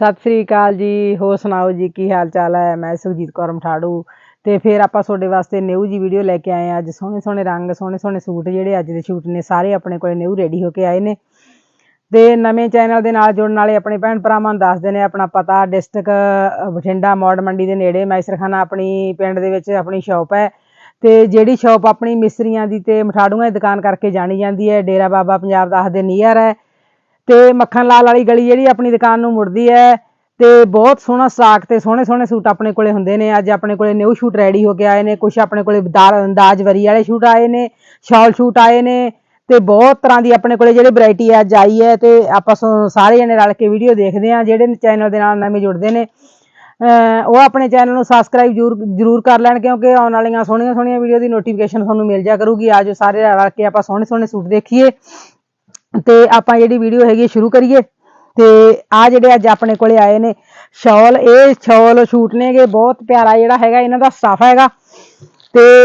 ਸਤਿ ਸ੍ਰੀ ਅਕਾਲ ਜੀ, ਹੋਰ ਸੁਣਾਓ ਜੀ, ਕੀ ਹਾਲ ਚਾਲ ਹੈ? ਮੈਂ ਸੁਖਜੀਤ ਕੌਰ ਮਠਾੜੂ ਤੇ ਫਿਰ ਆਪਾਂ ਤੁਹਾਡੇ ਵਾਸਤੇ ਨਿਊ ਜੀ ਵੀਡੀਓ ਲੈ ਕੇ ਆਏ ਆ ਅੱਜ ਸੋਹਣੇ ਸੋਹਣੇ ਰੰਗ ਸੋਹਣੇ ਸੋਹਣੇ ਸੂਟ ਜਿਹੜੇ ਅੱਜ ਦੇ ਸ਼ੂਟ ਨੇ, ਸਾਰੇ ਆਪਣੇ ਕੋਲੇ ਨਿਊ ਰੈਡੀ ਹੋ ਕੇ ਆਏ ਨੇ। ਤੇ ਨਵੇਂ ਚੈਨਲ ਦੇ ਨਾਲ ਜੁੜਨ ਵਾਲੇ ਆਪਣੇ ਭੈਣ ਭਰਾਵਾਂ ਨੂੰ ਦੱਸਦੇ ਨੇ, ਆਪਣਾ ਪਤਾ ਡਿਸਟ੍ਰਿਕਟ ਬਠਿੰਡਾ, ਮੌੜ ਮੰਡੀ ਦੇ ਨੇੜੇ ਮੈਸਰਖਾਨਾ ਆਪਣੀ ਪਿੰਡ ਦੇ ਵਿੱਚ ਆਪਣੀ ਸ਼ਾਪ ਹੈ। ਤੇ ਜਿਹੜੀ ਸ਼ਾਪ ਆਪਣੀ ਮਿਸਰੀਆਂ ਦੀ ਤੇ ਮਠਾੜੂਆਂ ਦੀ ਦੁਕਾਨ ਕਰਕੇ ਜਾਣੀ ਜਾਂਦੀ ਹੈ। ਡੇਰਾ ਬਾਬਾ ਪੰਜਾਬ ਦਾ ਦੇ ਨੀਅਰ ਹੈ। ਤੇ ਮੱਖਣ ਲਾਲ ਵਾਲੀ ਗਲੀ ਜਿਹੜੀ ਆਪਣੀ ਦੁਕਾਨ ਨੂੰ ਮੁੜਦੀ ਹੈ ਤੇ ਬਹੁਤ ਸੋਹਣਾ ਸਟਾਕ ਤੇ ਸੋਹਣੇ ਸੋਹਣੇ ਸੂਟ ਆਪਣੇ ਕੋਲੇ ਹੁੰਦੇ ਨੇ। ਅੱਜ ਆਪਣੇ ਕੋਲੇ ਨਿਊ ਸ਼ੂਟ ਰੈਡੀ ਹੋ ਕੇ ਆਏ ਨੇ। ਕੁਝ ਆਪਣੇ ਕੋਲੇ ਦਾਰ- ਅੰਦਾਜ਼ ਵਰੀ ਵਾਲੇ ਸ਼ੂਟ ਆਏ ਨੇ ਸ਼ਾਲ ਸ਼ੂਟ ਆਏ ਨੇ ਤੇ ਬਹੁਤ ਤਰ੍ਹਾਂ ਦੀ ਆਪਣੇ ਕੋਲੇ ਜਿਹੜੇ ਵੈਰਾਈਟੀ ਅੱਜ ਆਈ ਹੈ ਤੇ ਆਪਾਂ ਸੋ- ਸਾਰੇ ਜਣੇ ਰਲ ਕੇ ਵੀਡੀਓ ਦੇਖਦੇ ਆ ਜਿਹੜੇ ਚੈਨਲ ਦੇ ਨਾਲ ਨਵੇਂ ਜੁੜਦੇ ਨੇ। ਉਹ ਆਪਣੇ ਚੈਨਲ ਨੂੰ ਸਬਸਕ੍ਰਾਈਬ ਜਰੂਰ ਜਰੂਰ ਕਰ ਲੈਣ ਕਿਉਂਕਿ ਆਉਣ ਵਾਲੀਆਂ ਸੋਹਣੀਆਂ ਸੋਹਣੀਆਂ ਵੀਡੀਓ ਦੀ ਨੋਟੀਫਿਕੇਸ਼ਨ ਤੁਹਾਨੂੰ ਮਿਲ ਜਾ ਕਰੂਗੀ। ਆਜੋ ਸਾਰੇ ਰਲ ਕੇ ਆਪਾਂ ਸੋਹਣੇ ਸੋਹਣੇ ਸੂਟ ਦੇਖੀਏ। ਤੇ ਆਪਾਂ ਜਿਹੜੀ ਵੀਡੀਓ ਹੈਗੀ ਹੈ ਸ਼ੁਰੂ ਕਰੀਏ। ਤੇ ਆ ਜਿਹੜੇ ਅੱਜ ਆਪਣੇ ਕੋਲੇ ਆਏ ਨੇ, ਸ਼ਾਲ, ਇਹ ਸ਼ਾਲ ਸ਼ੂਟ ਨੇਗੇ ਬਹੁਤ ਪਿਆਰਾ ਜਿਹੜਾ ਹੈਗਾ, ਇਹਨਾਂ ਦਾ ਸਟਾਫ ਹੈਗਾ। ਤੇ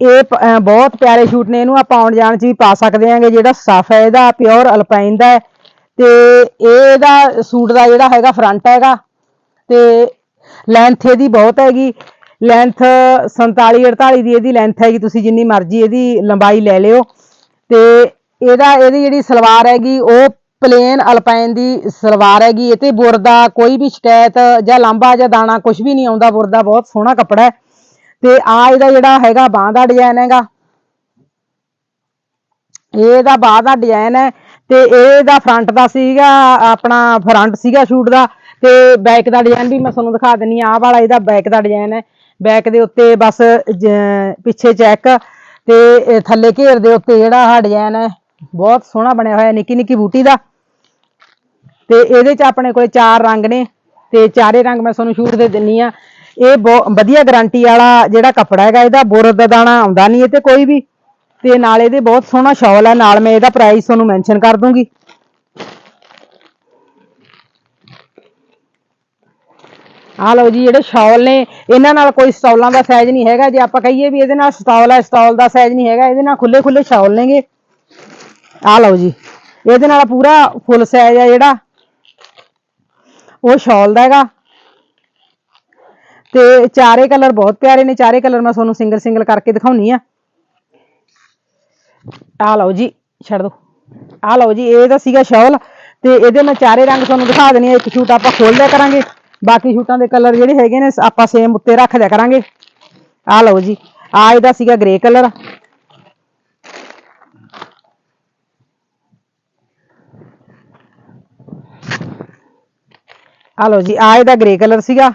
ਇਹ ਬਹੁਤ ਪਿਆਰੇ ਸ਼ੂਟ ਨੇ, ਇਹਨੂੰ ਆਪਾਂ ਆਉਣ ਜਾਣ ਚ ਵੀ ਪਾ ਸਕਦੇ ਆਂਗੇ ਜਿਹੜਾ ਸਟਾਫ ਹੈ, ਇਹਦਾ ਪਿਓਰ ਅਲਪਾਈਨ ਦਾ ਹੈ। ਤੇ ਇਹਦਾ ਸੂਟ ਦਾ ਜਿਹੜਾ ਹੈਗਾ ਫਰੰਟ ਹੈਗਾ। ਤੇ ਲੈਂਥ ਇਹਦੀ ਬਹੁਤ ਹੈਗੀ ਲੈਂਥ 47 48 ਦੀ ਇਹਦੀ ਲੈਂਥ ਹੈਗੀ, ਤੁਸੀਂ ਜਿੰਨੀ ਮਰਜ਼ੀ ਇਹਦੀ ਲੰਬਾਈ ਲੈ ਲਿਓ। ਤੇ ਇਹਦਾ, ਇਹਦੀ ਜਿਹੜੀ ਸਲਵਾਰ ਹੈਗੀ, ਉਹ ਪਲੇਨ ਅਲਪਾਈਨ ਦੀ ਸਲਵਾਰ ਹੈਗੀ। ਇਹ ਤੇ ਬੁਰਦਾ ਕੋਈ ਵੀ ਸ਼ਿਕਾਇਤ ਜਾਂ ਲਾਂਬਾ ਜਾਂ ਦਾਣਾ ਕੁਝ ਵੀ ਨਹੀਂ ਆਉਂਦਾ। ਬੁਰਦਾ ਬਹੁਤ ਸੋਹਣਾ ਕੱਪੜਾ ਹੈ। ਤੇ ਆ ਇਹਦਾ ਜਿਹੜਾ ਹੈਗਾ ਬਾਹ ਦਾ ਡਿਜ਼ਾਈਨ ਹੈਗਾ। ਇਹਦਾ ਬਾਹ ਦਾ ਡਿਜ਼ਾਈਨ ਹੈ ਤੇ ਇਹਦਾ ਫਰੰਟ ਦਾ ਸੀਗਾ, ਆਪਣਾ ਫਰੰਟ ਸੀਗਾ ਸ਼ੂਟ ਦਾ। ਤੇ ਬੈਕ ਦਾ ਡਿਜ਼ਾਈਨ ਵੀ ਮੈਂ ਤੁਹਾਨੂੰ ਦਿਖਾ ਦਿੰਨੀ ਆ ਆਹ ਵਾਲਾ ਇਹਦਾ ਬੈਕ ਦਾ ਡਿਜ਼ਾਈਨ ਹੈ। ਬੈਕ ਦੇ ਉੱਤੇ ਬਸ, ਜ- ਪਿੱਛੇ ਚੈੱਕ ਤੇ ਥੱਲੇ ਘੇਰ ਦੇ ਉੱਤੇ ਜਿਹੜਾ ਆਹ ਡਿਜ਼ਾਈਨ ਹੈ। ਬਹੁਤ ਸੋਹਣਾ ਬਣਿਆ ਹੋਇਆ ਨਿੱਕੀ ਨਿੱਕੀ ਬੂਟੀ ਦਾ। ਤੇ ਇਹਦੇ ਚ ਆਪਣੇ ਕੋਲੇ ਚਾਰ ਰੰਗ ਨੇ। ਤੇ ਚਾਰੇ ਰੰਗ ਮੈਂ ਤੁਹਾਨੂੰ ਸ਼ੂਟ ਦੇ ਦਿੰਨੀ ਆ। ਇਹ ਬਹੁਤ ਵਧੀਆ ਗਾਰੰਟੀ ਵਾਲਾ ਜਿਹੜਾ ਕੱਪੜਾ ਹੈਗਾ, ਇਹਦਾ ਬੁਰ ਦਾ ਦਾਣਾ ਆਉਂਦਾ ਨਹੀਂ ਇਹ ਤੇ ਕੋਈ ਵੀ। ਤੇ ਨਾਲ ਇਹਦੇ ਬਹੁਤ ਸੋਹਣਾ ਸ਼ਾਲ ਹੈ ਨਾਲ ਮੈਂ ਇਹਦਾ ਪ੍ਰਾਈਸ ਤੁਹਾਨੂੰ ਮੈਂਸ਼ਨ ਕਰ ਦੂੰਗੀ। ਆ ਲਓ ਜੀ, ਜਿਹੜੇ ਸ਼ਾਲ ਨੇ, ਇਹਨਾਂ ਨਾਲ ਕੋਈ ਸਟਾਲਾਂ ਦਾ ਸਾਈਜ਼ ਨਹੀਂ ਹੈਗਾ। ਜੇ ਆਪਾਂ ਕਹੀਏ ਵੀ ਇਹਦੇ ਨਾਲ ਸਟਾਲ ਹੈ ਸਟਾਲ ਦਾ ਸਾਈਜ਼ ਨਹੀਂ ਹੈਗਾ, ਇਹਦੇ ਨਾਲ ਖੁੱਲੇ ਖੁੱਲੇ ਸ਼ਾਲ ਨੇਗੇ। ਆ ਲਓ ਜੀ। ਇਹਦੇ ਨਾਲ ਪੂਰਾ ਫੁੱਲ ਸਾਈਜ਼ ਆ ਜਿਹੜਾ। ਉਹ ਸ਼ਾਲ ਦਾ ਹੈਗਾ। ਤੇ ਚਾਰੇ ਕਲਰ ਬਹੁਤ ਪਿਆਰੇ ਨੇ। ਚਾਰੇ ਕਲਰ ਮੈਂ ਤੁਹਾਨੂੰ ਸਿੰਗਲ ਸਿੰਗਲ ਕਰਕੇ ਦਿਖਾਉਣੀ ਆ। ਆ ਲਓ ਜੀ, ਛੱਡ ਦੋ। ਆ ਲਓ ਜੀ, ਇਹ ਤਾਂ ਸੀਗਾ ਸ਼ਾਲ। ਤੇ ਇਹਦੇ ਮੈਂ ਚਾਰੇ ਰੰਗ ਤੁਹਾਨੂੰ ਦਿਖਾ ਦੇਣੀ ਆ। ਇੱਕ ਛੂਟ ਆਪਾਂ ਖੋਲ ਲਿਆ ਕਰਾਂਗੇ। ਬਾਕੀ ਛੂਟਾਂ ਦੇ ਕਲਰ ਜਿਹੜੇ ਹੈਗੇ ਨੇ, ਆਪਾਂ ਸੇਮ ਉੱਤੇ ਰੱਖ ਦਿਆ ਕਰਾਂਗੇ। ਆ ਲਓ ਜੀ, ਆ ਇਹਦਾ ਸੀਗਾ ਗ੍ਰੇ ਕਲਰ ਆ ਲਓ ਜੀ ਆ ਇਹਦਾ ਗ੍ਰੇ ਕਲਰ ਸੀਗਾ।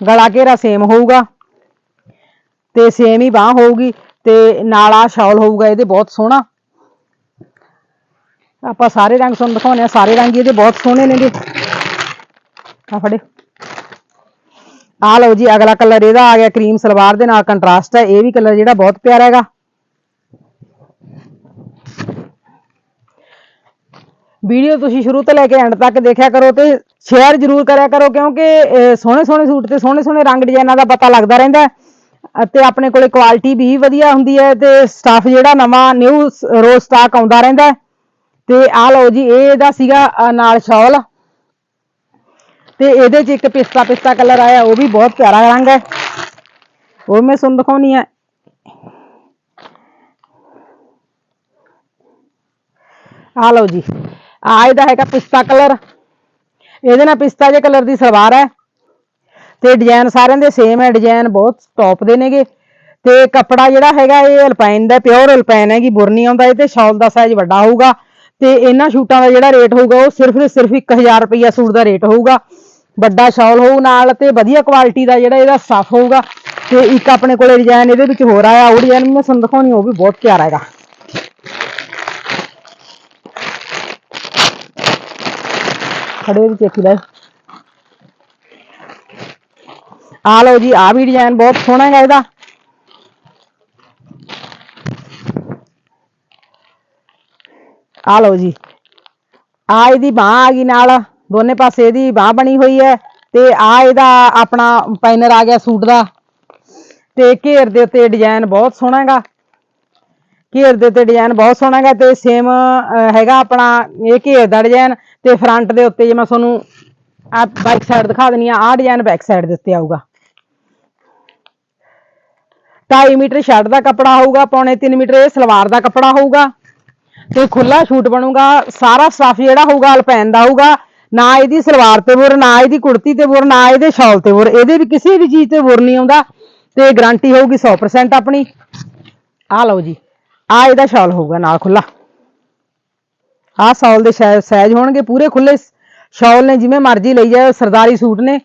ਗਲਾ ਘੇਰਾ ਸੇਮ ਹੋਊਗਾ। ਤੇ ਸੇਮ ਹੀ ਬਾਹ ਹੋਊਗੀ ਤੇ ਨਾਲ ਆ ਸ਼ਾਲ ਹੋਊਗਾ, ਇਹਦੇ ਬਹੁਤ ਸੋਹਣਾ। ਆਪਾਂ ਸਾਰੇ ਰੰਗ ਤੁਹਾਨੂੰ ਦਿਖਾਉਣੇ ਆ ਸਾਰੇ ਰੰਗ ਹੀ ਇਹਦੇ ਬਹੁਤ ਸੋਹਣੇ ਨੇਗੇ। ਆ ਫੜੇ। ਆ ਲਓ ਜੀ, ਅਗਲਾ ਕਲਰ ਇਹਦਾ ਆ ਗਿਆ ਕਰੀਮ ਸਲਵਾਰ ਦੇ ਨਾਲ ਕੰਟਰਾਸਟ ਹੈ, ਇਹ ਵੀ ਕਲਰ ਜਿਹੜਾ ਬਹੁਤ ਪਿਆਰਾ ਹੈਗਾ। ਵੀਡੀਓ ਤੁਸੀਂ ਸ਼ੁਰੂ ਤੋਂ ਲੈ ਕੇ ਐਂਡ ਤੱਕ ਦੇਖਿਆ ਕਰੋ ਤੇ ਸ਼ੇਅਰ ਜ਼ਰੂਰ ਕਰਿਆ ਕਰੋ ਕਿਉਂਕਿ ਸੋਹਣੇ ਸੋਹਣੇ ਸੂਟ ਤੇ ਸੋਹਣੇ ਸੋਹਣੇ ਰੰਗ ਡਿਜ਼ਾਈਨਾਂ ਦਾ ਪਤਾ ਲੱਗਦਾ ਰਹਿੰਦਾ ਅਤੇ ਆਪਣੇ ਕੋਲੇ ਕੁਆਲਿਟੀ ਵੀ ਵਧੀਆ ਹੁੰਦੀ ਹੈ ਤੇ ਸਟਾਫ ਜਿਹੜਾ ਨਵਾਂ ਨਿਊ ਰੋਜ਼ ਸਟਾਕ ਆਉਂਦਾ ਰਹਿੰਦਾ ਤੇ ਆਹ ਲਓ ਜੀ, ਇਹ ਇਹਦਾ ਸੀਗਾ ਨਾਲ ਸ਼ਾਲ ਤੇ ਇਹਦੇ 'ਚ ਇੱਕ ਪਿਸਤਾ ਪਿਸਤਾ ਕਲਰ ਆਇਆ, ਉਹ ਵੀ ਬਹੁਤ ਪਿਆਰਾ ਰੰਗ ਹੈ। ਉਹ ਮੈਂ ਤੁਹਾਨੂੰ ਦਿਖਾਉਣੀ ਹੈ ਆ ਲਓ ਜੀ। ਆ ਇਹਦਾ ਹੈਗਾ ਪਿਸਤਾ ਕਲਰ। ਇਹਦੇ ਨਾਲ ਪਿਸਤਾ ਜੇ ਕਲਰ ਦੀ ਸਲਵਾਰ ਹੈ। ਤੇ ਡਿਜ਼ਾਈਨ ਸਾਰਿਆਂ ਦੇ ਸੇਮ ਹੈ ਡਿਜ਼ਾਈਨ ਬਹੁਤ ਟੌਪ ਦੇ ਨੇਗੇ। ਤੇ ਕੱਪੜਾ ਜਿਹੜਾ ਹੈਗਾ ਇਹ ਅਲਪਾਈਨ ਦਾ ਪਿਓਰ ਅਲਪਾਈਨ ਹੈਗੀ ਬੁਰ ਨਹੀਂ ਆਉਂਦਾ ਇਹ ਤੇ ਸ਼ਾਲ ਦਾ ਸਾਈਜ਼ ਵੱਡਾ ਹੋਊਗਾ। ਤੇ ਇਹਨਾਂ ਸ਼ੂਟਾਂ ਦਾ ਜਿਹੜਾ ਰੇਟ ਹੋਊਗਾ ਉਹ ਸਿਰਫ ਤੇ ਸਿਰਫ 1000 ਰੁਪਈਆ ਸੂਟ ਦਾ ਰੇਟ ਹੋਊਗਾ। ਵੱਡਾ ਸ਼ਾਲ ਹੋਊ ਨਾਲ ਤੇ ਵਧੀਆ ਕੁਆਲਿਟੀ ਦਾ ਜਿਹੜਾ ਇਹਦਾ ਸਟਫ ਹੋਊਗਾ। ਤੇ ਇੱਕ ਆਪਣੇ ਕੋਲੇ ਡਿਜ਼ਾਈਨ ਇਹਦੇ ਵਿੱਚ ਹੋਰ ਆਇਆ, ਉਹ ਡਿਜ਼ਾਈਨ ਮੈਂ ਤੁਹਾਨੂੰ ਦਿਖਾਉਣੀ, ਉਹ ਵੀ ਬਹੁਤ ਪਿਆਰਾ ਹੈਗਾ। ਖੜੇ ਦੀ ਚੇਕੀ ਲੈ। ਆ ਲਓ ਜੀ ਆ ਵੀ ਡਿਜ਼ਾਈਨ ਬਹੁਤ ਸੋਹਣਾ ਹੈਗਾ ਇਹਦਾ। ਆ ਲਓ ਜੀ ਆ ਇਹਦੀ ਬਾਹ ਆ ਗਈ ਨਾਲ, ਦੋਨੇ ਪਾਸੇ ਇਹਦੀ ਬਾਹ ਬਣੀ ਹੋਈ ਹੈ ਤੇ ਆ ਇਹਦਾ ਆਪਣਾ ਪਾਈਨਰ ਆ ਗਿਆ ਸੂਟ ਦਾ। ਤੇ ਘੇਰ ਦੇ ਉੱਤੇ ਡਿਜ਼ਾਈਨ ਬਹੁਤ ਸੋਹਣਾ ਹੈਗਾ। ਘੇਰ ਦੇ ਉੱਤੇ ਡਿਜ਼ਾਈਨ ਬਹੁਤ ਸੋਹਣਾ ਹੈਗਾ ਤੇ ਸੇਮ ਹੈਗਾ ਆਪਣਾ ਇਹ ਘੇਰ ਦਾ ਡਿਜ਼ਾਈਨ ਤੇ ਫਰੰਟ ਦੇ ਉੱਤੇ ਜੇ ਮੈਂ ਤੁਹਾਨੂੰ ਆ ਬੈਕ ਸਾਈਡ ਦਿਖਾ ਦਿੰਨੀ ਆ ਆਹ ਡਿਜ਼ਾਈਨ ਬੈਕ ਸਾਈਡ ਦੇ ਉੱਤੇ ਆਊਗਾ। 2.5 ਮੀਟਰ ਸ਼ਰਟ ਦਾ ਕੱਪੜਾ ਹੋਊਗਾ, ਪੌਣੇ 3 ਮੀਟਰ ਇਹ ਸਲਵਾਰ ਦਾ ਕੱਪੜਾ ਹੋਊਗਾ ਤੇ ਖੁੱਲਾ ਸ਼ੂਟ ਬਣੂਗਾ, ਸਾਰਾ ਸਟਫ ਜਿਹੜਾ ਹੋਊਗਾ ਅਲਪੈਨ ਦਾ ਹੋਊਗਾ, ਨਾ ਇਹਦੀ ਸਲਵਾਰ ਤੇ ਬੁਰ, ਨਾ ਇਹਦੀ ਕੁੜਤੀ ਤੇ ਬੁਰ, ਨਾ ਇਹਦੇ ਸ਼ਾਲ ਤੇ ਬੁਰ, ਇਹਦੇ ਵੀ ਕਿਸੇ ਵੀ ਚੀਜ਼ ਤੇ ਬੁਰ ਨਹੀਂ ਆਉਂਦਾ ਤੇ ਗਾਰੰਟੀ ਹੋਊਗੀ 100% ਆਪਣੀ। ਆ ਲਓ ਜੀ। ਆ ਇਹਦਾ ਸ਼ਾਲ ਹੋਊਗਾ, ਨਾਲ ਖੁੱਲਾ ਆਹ ਸ਼ਾਲ ਦੇ ਸਾਈਜ਼ ਹੋਣਗੇ, ਪੂਰੇ ਖੁੱਲੇ ਸ਼ਾਲ ਨੇ, ਜਿਵੇਂ ਮਰਜ਼ੀ ਲਈ ਜਾਓ, ਸਰਦਾਰੀ ਸੂਟ ਨੇ।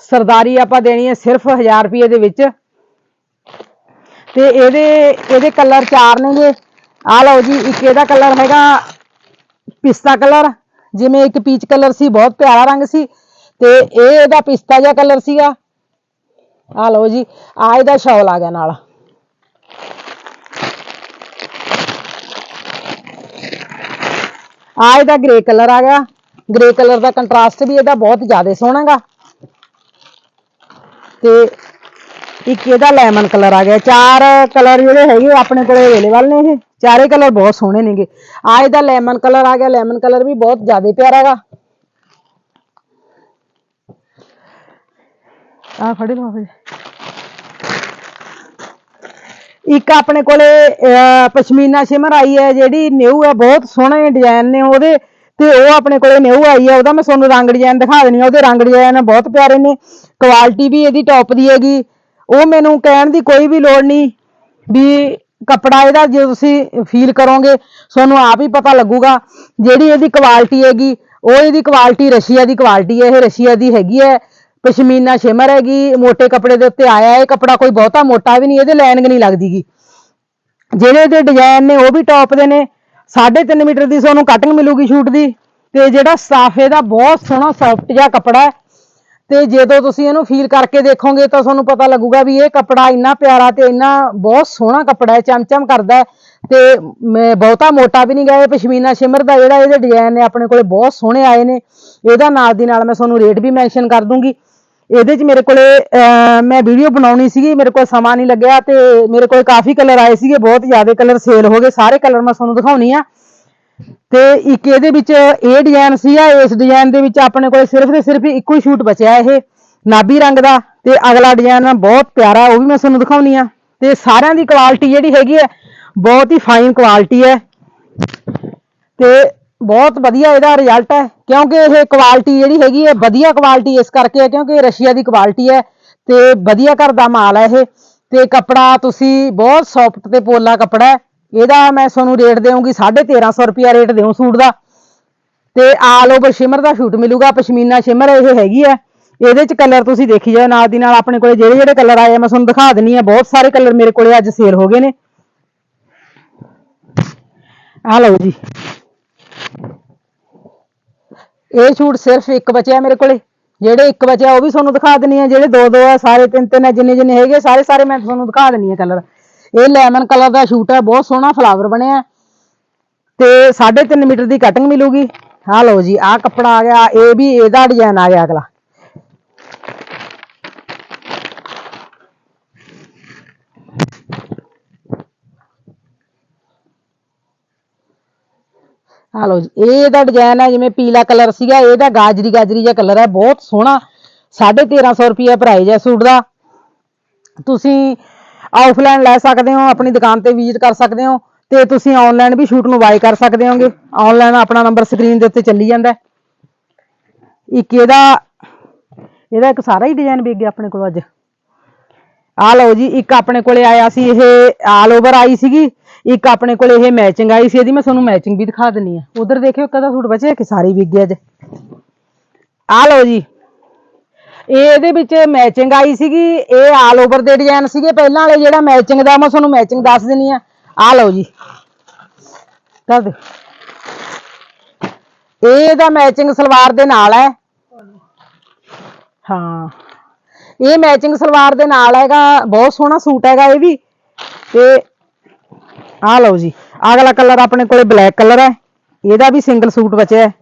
ਸਰਦਾਰੀ ਆਪਾਂ ਦੇਣੀ ਹੈ ਸਿਰਫ 1000 ਰੁਪਏ ਦੇ ਵਿੱਚ। ਤੇ ਇਹਦੇ ਇਹਦੇ ਕਲਰ ਚਾਰ ਨੇਗੇ। ਆ ਲਓ ਜੀ, ਇੱਕ ਇਹਦਾ ਕਲਰ ਹੈਗਾ ਪਿਸਤਾ ਕਲਰ, ਜਿਵੇਂ ਇੱਕ ਪੀਚ ਕਲਰ ਸੀ, ਬਹੁਤ ਪਿਆਰਾ ਰੰਗ ਸੀ। ਤੇ ਇਹ ਇਹਦਾ ਪਿਸਤਾ ਜਿਹਾ ਕਲਰ ਸੀਗਾ। ਆ ਲਓ ਜੀ ਆ ਇਹਦਾ ਸ਼ਾਲ ਆ ਗਿਆ ਨਾਲ। ਆ ਇਹਦਾ ਗ੍ਰੇ ਕਲਰ ਆ ਗਿਆ ਗ੍ਰੇ ਕਲਰ ਦਾ ਕੰਟਰਾਸਟ ਵੀ ਇਹਦਾ ਬਹੁਤ ਜ਼ਿਆਦਾ ਸੋਹਣਾਗਾ ਤੇ ਇੱਕ ਇਹਦਾ ਲੈਮਨ ਕਲਰ ਆ ਗਿਆ ਚਾਰ ਕਲਰ ਜਿਹੜੇ ਹੈਗੇ ਆਪਣੇ ਕੋਲੇ ਅਵੇਲੇਬਲ ਨੇ ਇਹ ਚਾਰੇ ਕਲਰ ਬਹੁਤ ਸੋਹਣੇ ਨੇਗੇ ਆ ਇਹਦਾ ਲੈਮਨ ਕਲਰ ਆ ਗਿਆ ਲੈਮਨ ਕਲਰ ਵੀ ਬਹੁਤ ਜ਼ਿਆਦਾ ਪਿਆਰਾ ਹੈਗਾ ਆ ਫੜੇ ਲਓ ਫਿਰ ਇੱਕ ਆਪਣੇ ਕੋਲੇ ਪਸ਼ਮੀਨਾ ਸ਼ਿਮਰ ਆਈ ਹੈ, ਜਿਹੜੀ ਨਿਊ ਹੈ, ਬਹੁਤ ਸੋਹਣੇ ਡਿਜ਼ਾਈਨ ਨੇ ਉਹਦੇ, ਤੇ ਉਹ ਆਪਣੇ ਕੋਲੇ ਨਿਊ ਆਈ ਹੈ, ਉਹਦਾ ਮੈਂ ਤੁਹਾਨੂੰ ਰੰਗ ਡਿਜ਼ਾਈਨ ਦਿਖਾ ਦੇਣੀ ਆ ਉਹਦੇ ਰੰਗ ਡਿਜ਼ਾਈਨ ਬਹੁਤ ਪਿਆਰੇ ਨੇ ਕੁਆਲਿਟੀ ਵੀ ਇਹਦੀ ਟੌਪ ਦੀ ਹੈਗੀ, ਉਹ ਮੈਨੂੰ ਕਹਿਣ ਦੀ ਕੋਈ ਵੀ ਲੋੜ ਨਹੀਂ, ਵੀ ਕੱਪੜਾ ਇਹਦਾ ਜੇ ਤੁਸੀਂ ਫੀਲ ਕਰੋਗੇ, ਤੁਹਾਨੂੰ ਆਪ ਹੀ ਪਤਾ ਲੱਗੂਗਾ, ਜਿਹੜੀ ਇਹਦੀ ਕੁਆਲਿਟੀ ਹੈਗੀ, ਉਹ ਇਹਦੀ ਕੁਆਲਿਟੀ ਰਸ਼ੀਆ ਦੀ ਕੁਆਲਿਟੀ ਹੈ, ਇਹ ਰਸ਼ੀਆ ਦੀ ਹੈਗੀ ਹੈ ਪਸ਼ਮੀਨਾ ਸ਼ਿਮਰ ਹੈਗੀ ਮੋٹے ਕੱਪੜੇ ਦੇ ਉੱਤੇ ਆਇਆ ਇਹ ਕੱਪੜਾ ਕੋਈ ਬਹੁਤਾ ਮੋਟਾ ਵੀ ਨਹੀਂ, ਇਹਦੇ ਲਾਈਨਿੰਗ ਨਹੀਂ ਲੱਗਦੀਗੀ। ਜਿਹੜੇ ਇਹਦੇ ਡਿਜ਼ਾਈਨ ਨੇ ਉਹ ਵੀ ਟੌਪ ਦੇ ਨੇ 3.5 ਮੀਟਰ ਦੀ ਤੁਹਾਨੂੰ ਕਟਿੰਗ ਮਿਲੂਗੀ ਸ਼ੂਟ ਦੀ। ਤੇ ਜਿਹੜਾ ਸਟਾਫ ਇਹਦਾ ਬਹੁਤ ਸੋਹਣਾ ਸੌਫਟ ਜਿਹਾ ਕੱਪੜਾ ਹੈ। ਤੇ ਜਦੋਂ ਤੁਸੀਂ ਇਹਨੂੰ ਫੀਲ ਕਰਕੇ ਦੇਖੋਗੇ ਤਾਂ ਤੁਹਾਨੂੰ ਪਤਾ ਲੱਗੂਗਾ ਵੀ ਇਹ ਕੱਪੜਾ ਇੰਨਾ ਪਿਆਰਾ ਤੇ ਇੰਨਾ ਬਹੁਤ ਸੋਹਣਾ ਕੱਪੜਾ ਹੈ, ਚਮਚਮ ਕਰਦਾ ਹੈ। ਤੇ ਮੈਂ ਬਹੁਤਾ ਮੋਟਾ ਵੀ ਨਹੀਂ ਗਿਆ ਇਹ ਪਸ਼ਮੀਨਾ ਸ਼ਿਮਰ ਦਾ ਜਿਹੜਾ ਇਹਦੇ ਡਿਜ਼ਾਈਨ ਨੇ, ਆਪਣੇ ਕੋਲੇ ਬਹੁਤ ਸੋਹਣੇ ਆਏ ਨੇ। ਇਹਦਾ ਨਾਲ ਦੀ ਨਾਲ ਮੈਂ ਤੁਹਾਨੂੰ ਰੇਟ ਵੀ ਮੈਂਸ਼ਨ ਕਰ ਦੂੰਗੀ। ਇਹਦੇ 'ਚ ਮੇਰੇ ਕੋਲੇ ਅਹ, ਮੈਂ ਵੀਡੀਓ ਬਣਾਉਣੀ ਸੀਗੀ ਮੇਰੇ ਕੋਲ ਸਮਾਂ ਨਹੀਂ ਲੱਗਿਆ ਤੇ ਮੇਰੇ ਕੋਲ ਕਾਫੀ ਕਲਰ ਆਏ ਸੀਗੇ ਬਹੁਤ ਜ਼ਿਆਦਾ ਕਲਰ ਸੇਲ ਹੋ ਗਏ ਸਾਰੇ ਕਲਰ ਮੈਂ ਤੁਹਾਨੂੰ ਦਿਖਾਉਣੀ ਆ। ਤੇ ਇੱਕ ਇਹਦੇ ਵਿੱਚ ਇਹ ਡਿਜ਼ਾਈਨ ਸੀਗਾ ਇਸ ਡਿਜ਼ਾਈਨ ਦੇ ਵਿੱਚ ਆਪਣੇ ਕੋਲ ਸਿਰਫ ਤੇ ਸਿਰਫ ਇੱਕੋ ਹੀ ਸ਼ੂਟ ਬਚਿਆ ਇਹ ਨਾਭੀ ਰੰਗ ਦਾ। ਤੇ ਅਗਲਾ ਡਿਜ਼ਾਈਨ ਬਹੁਤ ਪਿਆਰਾ ਉਹ ਵੀ ਮੈਂ ਤੁਹਾਨੂੰ ਦਿਖਾਉਣੀ ਆ। ਤੇ ਸਾਰਿਆਂ ਦੀ ਕੁਆਲਿਟੀ ਜਿਹੜੀ ਹੈਗੀ ਹੈ ਬਹੁਤ ਹੀ ਫਾਈਨ ਕੁਆਲਿਟੀ ਹੈ। ਤੇ ਬਹੁਤ ਵਧੀਆ ਇਹਦਾ ਰਿਜ਼ਲਟ ਹੈ, ਕਿਉਂਕਿ ਇਹ ਕੁਆਲਿਟੀ ਜਿਹੜੀ ਹੈਗੀ ਹੈ, ਵਧੀਆ ਕੁਆਲਿਟੀ ਇਸ ਕਰਕੇ ਹੈ, ਕਿਉਂਕਿ ਰਸ਼ੀਆ ਦੀ ਕੁਆਲਿਟੀ ਹੈ ਤੇ ਵਧੀਆ ਘਰ ਦਾ ਮਾਲ ਹੈ ਇਹ। ਤੇ ਕੱਪੜਾ ਤੁਸੀਂ ਬਹੁਤ ਸੌਫਟ ਤੇ ਪੋਲਾ ਕੱਪੜਾ ਹੈ, ਇਹਦਾ ਮੈਂ ਤੁਹਾਨੂੰ ਰੇਟ ਦੇਵਾਂਗੀ 1350 ਰੁਪਿਆ ਰੇਟ ਦੇਉ ਸੂਟ ਦਾ। ਤੇ ਆਲ ਓਵਰ ਸ਼ਿਮਰ ਦਾ ਸ਼ੂਟ ਮਿਲੂਗਾ, ਪਸ਼ਮੀਨਾ ਸ਼ਿਮਰ ਇਹ ਹੈਗੀ ਹੈ। ਇਹਦੇ ਚ ਕਲਰ ਤੁਸੀਂ ਦੇਖੀ ਜਾਓ, ਨਾਲ ਦੀ ਨਾਲ ਆਪਣੇ ਕੋਲੇ ਜਿਹੜੇ ਜਿਹੜੇ ਕਲਰ ਆਏ ਆ, ਮੈਂ ਤੁਹਾਨੂੰ ਦਿਖਾ ਦਿੰਨੀ ਆ, ਬਹੁਤ ਸਾਰੇ ਕਲਰ ਮੇਰੇ ਕੋਲੇ ਅੱਜ ਸੇਲ ਹੋ ਗਏ ਨੇ। ਆ ਲਓ ਜੀ। ਇਹ ਸ਼ੂਟ ਸਿਰਫ ਇੱਕ ਬਚਿਆ ਮੇਰੇ ਕੋਲੇ। ਜਿਹੜੇ ਇੱਕ ਬਚਿਆ ਉਹ ਵੀ ਤੁਹਾਨੂੰ ਦਿਖਾ ਦਿੰਨੀ ਆ ਜਿਹੜੇ ਦੋ ਦੋ ਆ, ਸਾਰੇ ਤਿੰਨ ਤਿੰਨ ਆ ਜਿੰਨੇ ਜਿੰਨੇ ਹੈਗੇ ਸਾਰੇ ਸਾਰੇ ਮੈਂ ਤੁਹਾਨੂੰ ਦਿਖਾ ਦਿੰਨੀ ਆ ਕਲਰ ਇਹ ਲੈਮਨ ਕਲਰ ਦਾ ਸ਼ੂਟ ਹੈ ਬਹੁਤ ਸੋਹਣਾ ਫਲਾਵਰ ਬਣਿਆ। ਤੇ 3.5 ਮੀਟਰ ਦੀ ਕਟਿੰਗ ਮਿਲੂਗੀ। ਆ ਲਓ ਜੀ, ਆਹ ਕੱਪੜਾ ਆ ਗਿਆ, ਇਹ ਵੀ ਇਹਦਾ ਡਿਜ਼ਾਈਨ ਆ ਗਿਆ ਅਗਲਾ। ਆ ਲਓ ਜੀ ਇਹਦਾ ਡਿਜ਼ਾਈਨ ਹੈ, ਜਿਵੇਂ ਪੀਲਾ ਕਲਰ ਸੀਗਾ ਇਹਦਾ ਗਾਜਰੀ ਗਾਜਰੀ ਜਿਹਾ ਕਲਰ ਹੈ, ਬਹੁਤ ਸੋਹਣਾ। 1350 ਰੁਪਏ ਪ੍ਰਾਈਸ ਹੈ ਸੂਟ ਦਾ। ਤੁਸੀਂ ਆਫਲਾਈਨ ਲੈ ਸਕਦੇ ਹੋ, ਆਪਣੀ ਦੁਕਾਨ ਤੇ ਵਿਜ਼ਿਟ ਕਰ ਸਕਦੇ ਹੋ, ਤੇ ਤੁਸੀਂ ਆਨਲਾਈਨ ਵੀ ਸ਼ੂਟ ਨੂੰ ਬਾਈ ਕਰ ਸਕਦੇ ਹੋਗੇ। ਆਨਲਾਈਨ ਆਪਣਾ ਨੰਬਰ ਸਕਰੀਨ ਦੇ ਉੱਤੇ ਚੱਲੀ ਜਾਂਦਾ ਇੱਕ ਇਹਦਾ ਇਹਦਾ ਇੱਕ ਸਾਰਾ ਹੀ ਡਿਜ਼ਾਈਨ ਵਿਕ ਗਿਆ ਆਪਣੇ ਕੋਲ ਅੱਜ। ਆ ਲਓ ਜੀ, ਇੱਕ ਆਪਣੇ ਕੋਲੇ ਆਇਆ ਸੀ, ਇਹ ਆਲ ਓਵਰ ਆਈ ਸੀਗੀ। ਇੱਕ ਆਪਣੇ ਕੋਲ ਇਹ ਮੈਚਿੰਗ ਆਈ ਸੀ ਇਹਦੀ, ਮੈਂ ਤੁਹਾਨੂੰ ਮੈਚਿੰਗ ਵੀ ਦਿਖਾ ਦਿੰਨੀ ਆ। ਉਧਰ ਦੇਖਿਓ ਕਦਾ ਸੂਟ ਬਚਿਆ ਕਿ ਸਾਰੇ ਵਿਕ ਗਏ ਅੱਜ ਆ ਲਓ ਜੀ। ਇਹ ਇਹਦੇ ਵਿੱਚ ਮੈਚਿੰਗ ਆਈ ਸੀਗੀ, ਇਹ ਆਲ ਓਵਰ ਦੇ ਡਿਜ਼ਾਈਨ ਸੀਗੇ। ਪਹਿਲਾਂ ਵਾਲੇ ਜਿਹੜਾ ਮੈਚਿੰਗ ਦਾ, ਮੈਂ ਤੁਹਾਨੂੰ ਮੈਚਿੰਗ ਦੱਸ ਦਿੰਨੀ ਆ। ਆ ਲਓ ਜੀ। ਕਰ ਇਹ ਇਹਦਾ ਮੈਚਿੰਗ ਸਲਵਾਰ ਦੇ ਨਾਲ ਹੈ। ਹਾਂ। ਇਹ ਮੈਚਿੰਗ ਸਲਵਾਰ ਦੇ ਨਾਲ ਹੈਗਾ, ਬਹੁਤ ਸੋਹਣਾ ਸੂਟ ਹੈਗਾ ਇਹ ਵੀ। ਤੇ ਆਹ ਲਓ ਜੀ, ਅਗਲਾ ਕਲਰ ਆਪਣੇ ਕੋਲੇ ਬਲੈਕ ਕਲਰ ਹੈ, ਇਹਦਾ ਵੀ ਸਿੰਗਲ ਸੂਟ ਬਚਿਆ ਹੈ।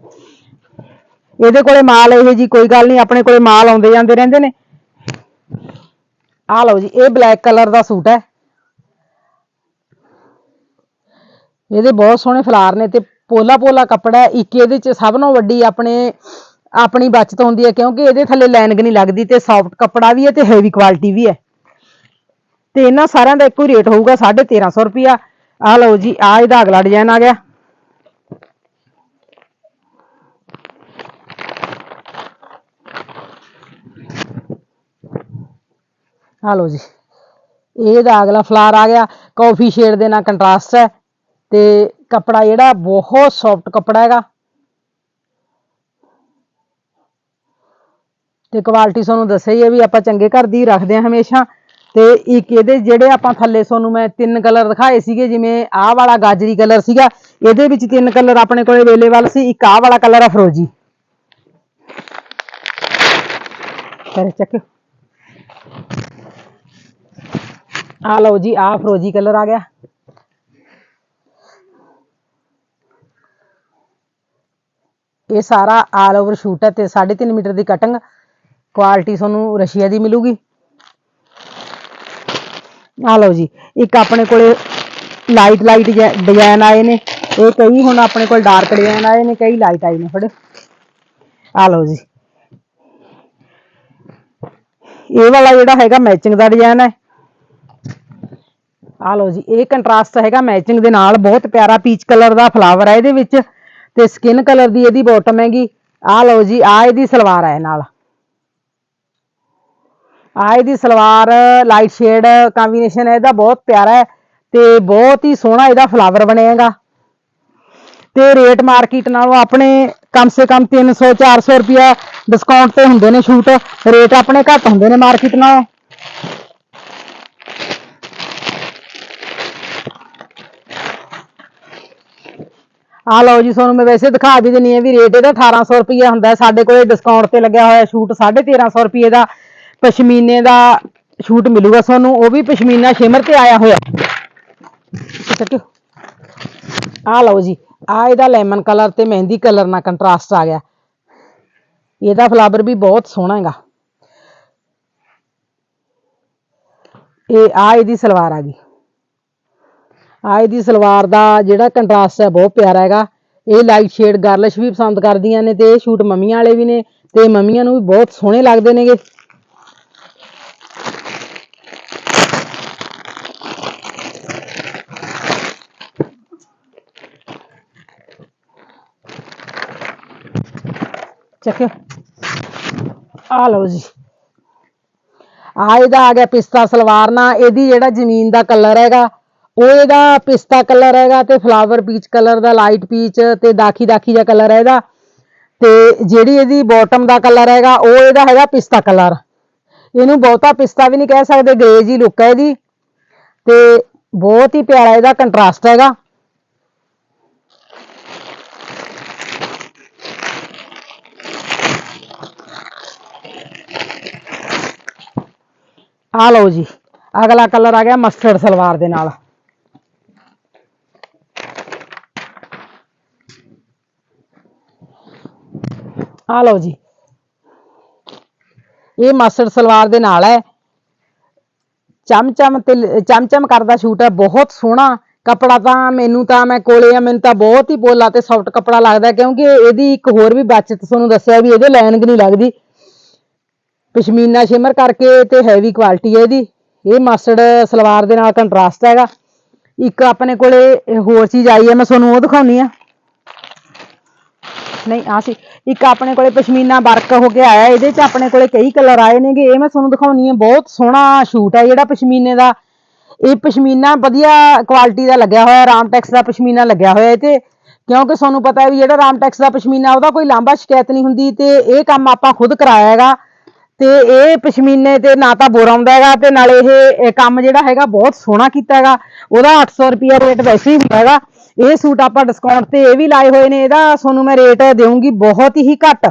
ਇਹਦੇ ਕੋਲੇ ਮਾਲ ਇਹ ਜੀ, ਕੋਈ ਗੱਲ ਨਹੀਂ, ਆਪਣੇ ਕੋਲੇ ਮਾਲ ਆਉਂਦੇ ਜਾਂਦੇ ਰਹਿੰਦੇ ਨੇ। ਆਹ ਲਓ ਜੀ, ਇਹ ਬਲੈਕ ਕਲਰ ਦਾ ਸੂਟ ਹੈ। ਇਹਦੇ ਬਹੁਤ ਸੋਹਣੇ ਫਲਾਰ ਨੇ ਤੇ ਪੋਲਾ ਪੋਲਾ ਕੱਪੜਾ ਇੱਕ ਇਹਦੇ ਚ ਸਭ ਨਾਲੋਂ ਵੱਡੀ ਆਪਣੇ, ਆਪਣੀ ਬਚਤ ਹੁੰਦੀ ਹੈ, ਕਿਉਂਕਿ ਇਹਦੇ ਥੱਲੇ ਲਾਈਨਿੰਗ ਨਹੀਂ ਲੱਗਦੀ ਤੇ ਸੌਫਟ ਕੱਪੜਾ ਵੀ ਹੈ ਤੇ ਹੈਵੀ ਕੁਆਲਿਟੀ ਵੀ ਹੈ। ਤੇ ਇਹਨਾਂ ਸਾਰਿਆਂ ਦਾ ਇੱਕੋ ਹੀ ਰੇਟ ਹੋਊਗਾ 1350 ਰੁਪਿਆ ਆਹ ਲਓ ਜੀ, ਆਹ ਇਹਦਾ ਅਗਲਾ ਡਿਜ਼ਾਈਨ ਆ ਗਿਆ। ਆਹ ਲਓ ਜੀ, ਇਹਦਾ ਅਗਲਾ ਫਲਾਰ ਆ ਗਿਆ। ਕਾਫੀ ਸ਼ੇਡ ਦੇ ਨਾਲ ਕੰਟਰਾਸਟ ਹੈ ਤੇ ਕੱਪੜਾ ਜਿਹੜਾ ਬਹੁਤ ਸੌਫਟ ਕੱਪੜਾ ਹੈਗਾ। ਤੇ ਕੁਆਲਿਟੀ ਤੁਹਾਨੂੰ ਦੱਸਿਆ ਹੀ ਹੈ ਵੀ ਆਪਾਂ ਚੰਗੇ ਘਰ ਦੀ ਰੱਖਦੇ ਹਾਂ ਹਮੇਸ਼ਾ। ਤੇ ਇੱਕ ਇਹਦੇ ਜਿਹੜੇ ਆਪਾਂ ਥੱਲੇ ਤੁਹਾਨੂੰ ਮੈਂ ਤਿੰਨ ਕਲਰ ਦਿਖਾਏ ਸੀਗੇ, ਜਿਵੇਂ ਆਹ ਵਾਲਾ ਗਾਜਰੀ ਕਲਰ ਸੀਗਾ, ਇਹਦੇ ਵਿੱਚ ਤਿੰਨ ਕਲਰ ਆਪਣੇ ਕੋਲੇ ਅਵੇਲੇਬਲ ਸੀ, ਇੱਕ ਆਹ ਵਾਲਾ ਕਲਰ ਆ ਫਰੋਜੀ। ਕਰ ਚੱਕ ਆ ਲਓ ਜੀ, ਆਹ ਫਰੋਜੀ ਕਲਰ ਆ ਗਿਆ। ਇਹ ਸਾਰਾ ਆਲ ਓਵਰ ਸ਼ੂਟ ਹੈ ਤੇ 3.5 ਮੀਟਰ ਦੀ ਕਟਿੰਗ ਕੁਆਲਿਟੀ ਤੁਹਾਨੂੰ ਰਸ਼ੀਆ ਦੀ ਮਿਲੂਗੀ। ਆ ਲਓ ਜੀ, ਇੱਕ ਆਪਣੇ ਕੋਲੇ ਲਾਈਟ ਲਾਈਟ ਡਿਜ਼ਾਈਨ ਆਏ ਨੇ, ਇਹ ਕਈ ਹੁਣ ਆਪਣੇ ਕੋਲ ਡਾਰਕ ਡਿਜ਼ਾਈਨ ਆਏ ਨੇ, ਕਈ ਲਾਈਟ ਆਏ ਨੇ, ਫੜੇ। ਆ ਲਓ ਜੀ। ਇਹ ਵਾਲਾ ਜਿਹੜਾ ਹੈਗਾ ਮੈਚਿੰਗ ਦਾ ਡਿਜ਼ਾਈਨ ਹੈ। ਆ ਲਓ ਜੀ, ਇਹ ਕੰਟਰਾਸਟ ਹੈਗਾ ਮੈਚਿੰਗ ਦੇ ਨਾਲ, ਬਹੁਤ ਪਿਆਰਾ ਪੀਚ ਕਲਰ ਦਾ ਫਲਾਵਰ ਹੈ ਇਹਦੇ ਵਿੱਚ, ਤੇ ਸਕਿਨ ਕਲਰ ਦੀ ਇਹਦੀ ਬਾਟਮ ਹੈਗੀ। ਆ ਲਓ ਜੀ ਆ ਇਹਦੀ ਸਲਵਾਰ ਹੈ ਨਾਲ। ਆ ਇਹਦੀ ਸਲਵਾਰ ਲਾਈਟ ਸ਼ੇਡ ਕੰਬੀਨੇਸ਼ਨ ਹੈ, ਇਹਦਾ ਬਹੁਤ ਪਿਆਰਾ ਹੈ ਤੇ ਬਹੁਤ ਹੀ ਸੋਹਣਾ ਇਹਦਾ ਫਲਾਵਰ ਬਣੇਗਾ। ਤੇ ਰੇਟ ਮਾਰਕੀਟ ਨਾਲੋਂ ਆਪਣੇ ਕਮ ਸੇ ਕਮ 300 400 ਰੁਪਿਆ ਡਿਸਕਾਊਂਟ ਤੇ ਹੁੰਦੇ ਨੇ ਸ਼ੂਟ ਰੇਟ ਆਪਣੇ ਘੱਟ ਹੁੰਦੇ ਨੇ ਮਾਰਕੀਟ ਨਾਲੋਂ। ਆ ਲਓ ਜੀ, ਤੁਹਾਨੂੰ ਮੈਂ ਵੈਸੇ ਦਿਖਾ ਵੀ ਦਿੰਨੀ ਆ ਵੀ ਰੇਟ ਇਹਦਾ 1800 ਰੁਪਏ ਹੁੰਦਾ ਹੈ। ਸਾਡੇ ਕੋਲੇ ਡਿਸਕਾਊਂਟ ਤੇ ਲੱਗਿਆ ਹੋਇਆ ਸ਼ੂਟ 1350 ਰੁਪਏ ਦਾ। ਪਸ਼ਮੀਨੇ ਦਾ ਸ਼ੂਟ ਮਿਲੂਗਾ ਤੁਹਾਨੂੰ, ਉਹ ਵੀ ਪਸ਼ਮੀਨਾ ਸ਼ਿਮਰ ਤੇ ਆਇਆ ਹੋਇਆ। ਚੱਕਿਓ ਆ ਲਓ ਜੀ ਆ ਇਹਦਾ ਲੈਮਨ ਕਲਰ ਤੇ ਮਹਿੰਦੀ ਕਲਰ ਨਾਲ ਕੰਟਰਾਸਟ ਆ ਗਿਆ। ਇਹਦਾ ਫਲਾਵਰ ਵੀ ਬਹੁਤ ਸੋਹਣਾ ਹੈਗਾ। ਇਹ ਆ ਇਹਦੀ ਸਲਵਾਰ ਆ ਗਈ। ਆ ਇਹਦੀ ਸਲਵਾਰ ਦਾ ਜਿਹੜਾ ਕੰਟਰਾਸਟ ਹੈ, ਬਹੁਤ ਪਿਆਰਾ ਹੈਗਾ। ਇਹ ਲਾਈਟ ਸ਼ੇਡ ਗਰਲਿਸ਼ ਵੀ ਪਸੰਦ ਕਰਦੀਆਂ ਨੇ ਤੇ ਇਹ ਸ਼ੂਟ ਮੰਮੀਆਂ ਵਾਲੇ ਵੀ ਨੇ ਤੇ ਮੰਮੀਆਂ ਨੂੰ ਵੀ ਬਹੁਤ ਸੋਹਣੇ ਲੱਗਦੇ ਨੇਗੇ। ਚੱਕਿਓ ਆ ਲਓ ਜੀ। ਆ ਇਹਦਾ ਆ ਗਿਆ ਪਿਸਤਾ ਸਲਵਾਰ ਨਾਲ ਇਹਦੀ ਜਿਹੜਾ ਜ਼ਮੀਨ ਦਾ ਕਲਰ ਹੈਗਾ, ਉਹ ਇਹਦਾ ਪਿਸਤਾ ਕਲਰ ਹੈਗਾ ਤੇ ਫਲਾਵਰ ਪੀਚ ਕਲਰ ਦਾ ਲਾਈਟ ਪੀਚ ਤੇ ਦਾਖੀ ਦਾਖੀ ਜਿਹਾ ਕਲਰ ਹੈ ਇਹਦਾ। ਤੇ ਜਿਹੜੀ ਇਹਦੀ ਬਾਟਮ ਦਾ ਕਲਰ ਹੈਗਾ, ਉਹ ਇਹਦਾ ਹੈਗਾ ਪਿਸਤਾ ਕਲਰ ਇਹਨੂੰ ਬਹੁਤਾ ਪਿਸਤਾ ਵੀ ਨਹੀਂ ਕਹਿ ਸਕਦੇ ਗ੍ਰੇ ਜੀ ਲੁੱਕ ਹੈ ਇਹਦੀ। ਤੇ ਬਹੁਤ ਹੀ ਪਿਆਰਾ ਇਹਦਾ ਕੰਟਰਾਸਟ ਹੈਗਾ। ਆ ਲਓ ਜੀ, ਅਗਲਾ ਕਲਰ ਆ ਗਿਆ ਮਸਟਰਡ ਸਲਵਾਰ ਦੇ ਨਾਲ। ਆ ਲਓ ਜੀ, ਇਹ ਮਸਟਰਡ ਸਲਵਾਰ ਦੇ ਨਾਲ ਹੈ। ਚਮਚਮ ਤੇ ਚਮਚਮ ਕਰਦਾ ਸ਼ੂਟ ਹੈ, ਬਹੁਤ ਸੋਹਣਾ ਕਪੜਾ ਤਾਂ ਮੈਨੂੰ ਤਾਂ ਮੈਂ ਕੋਲੇ ਆ, ਮੈਨੂੰ ਤਾਂ ਬਹੁਤ ਹੀ ਪੋਲਾ ਤੇ ਸੌਫਟ ਕਪੜਾ ਲੱਗਦਾ ਕਿਉਂਕਿ ਇਹਦੀ ਇੱਕ ਹੋਰ ਵੀ ਬਚਤ ਤੁਹਾਨੂੰ ਦੱਸਿਆ ਵੀ ਇਹਦੇ ਲਾਈਨਿੰਗ ਨਹੀਂ ਲੱਗਦੀ। ਪਸ਼ਮੀਨਾ ਸ਼ਿਮਰ ਕਰਕੇ ਤੇ ਹੈਵੀ ਕੁਆਲਿਟੀ ਹੈ ਇਹਦੀ। ਇਹ ਮਸਟਰਡ ਸਲਵਾਰ ਦੇ ਨਾਲ ਕੰਟਰਾਸਟ ਹੈਗਾ। ਇੱਕ ਆਪਣੇ ਕੋਲੇ ਹੋਰ ਚੀਜ਼ ਆਈ ਹੈ, ਮੈਂ ਤੁਹਾਨੂੰ ਉਹ ਦਿਖਾਉਣੀ ਆ। ਨਹੀਂ ਆ ਸੀ। ਇੱਕ ਆਪਣੇ ਕੋਲੇ ਪਸ਼ਮੀਨਾ ਵਰਕ ਹੋ ਕੇ ਆਇਆ, ਇਹਦੇ ਚ ਆਪਣੇ ਕੋਲੇ ਕਈ ਕਲਰ ਆਏ ਨੇਗੇ। ਇਹ ਮੈਂ ਤੁਹਾਨੂੰ ਦਿਖਾਉਣੀ ਹੈ ਬਹੁਤ ਸੋਹਣਾ ਸ਼ੂਟ ਹੈ ਜਿਹੜਾ ਪਸ਼ਮੀਨੇ ਦਾ। ਇਹ ਪਸ਼ਮੀਨਾ ਵਧੀਆ ਕੁਆਲਿਟੀ ਦਾ ਲੱਗਿਆ ਹੋਇਆ ਰਾਮਟੈਕਸ ਦਾ ਪਸ਼ਮੀਨਾ ਲੱਗਿਆ ਹੋਇਆ ਇਹ ਤੇ। ਕਿਉਂਕਿ ਤੁਹਾਨੂੰ ਪਤਾ ਹੈ ਵੀ ਜਿਹੜਾ ਰਾਮਟੈਕਸ ਦਾ ਪਸ਼ਮੀਨਾ, ਉਹਦਾ ਕੋਈ ਲਾਂਬਾ ਸ਼ਿਕਾਇਤ ਨਹੀਂ ਹੁੰਦੀ ਤੇ ਇਹ ਕੰਮ ਆਪਾਂ ਖੁਦ ਕਰਾਇਆ ਹੈਗਾ। ਤੇ ਇਹ ਪਸ਼ਮੀਨੇ ਤੇ ਨਾ ਤਾਂ ਬੋਰ ਆਉਂਦਾ ਹੈਗਾ ਤੇ ਨਾਲੇ ਇਹ ਕੰਮ ਜਿਹੜਾ ਹੈਗਾ ਬਹੁਤ ਸੋਹਣਾ ਕੀਤਾ ਹੈਗਾ। ਉਹਦਾ 800 ਰੁਪਿਆ ਰੇਟ ਵੈਸੇ ਹੀ ਹੁੰਦਾ ਹੈਗਾ। ਇਹ ਸੂਟ ਆਪਾਂ ਡਿਸਕਾਊਂਟ ਤੇ ਇਹ ਵੀ ਲਾਏ ਹੋਏ ਨੇ, ਇਹਦਾ ਤੁਹਾਨੂੰ ਮੈਂ ਰੇਟ ਦੇਵਾਂਗੀ ਬਹੁਤ ਹੀ ਘੱਟ।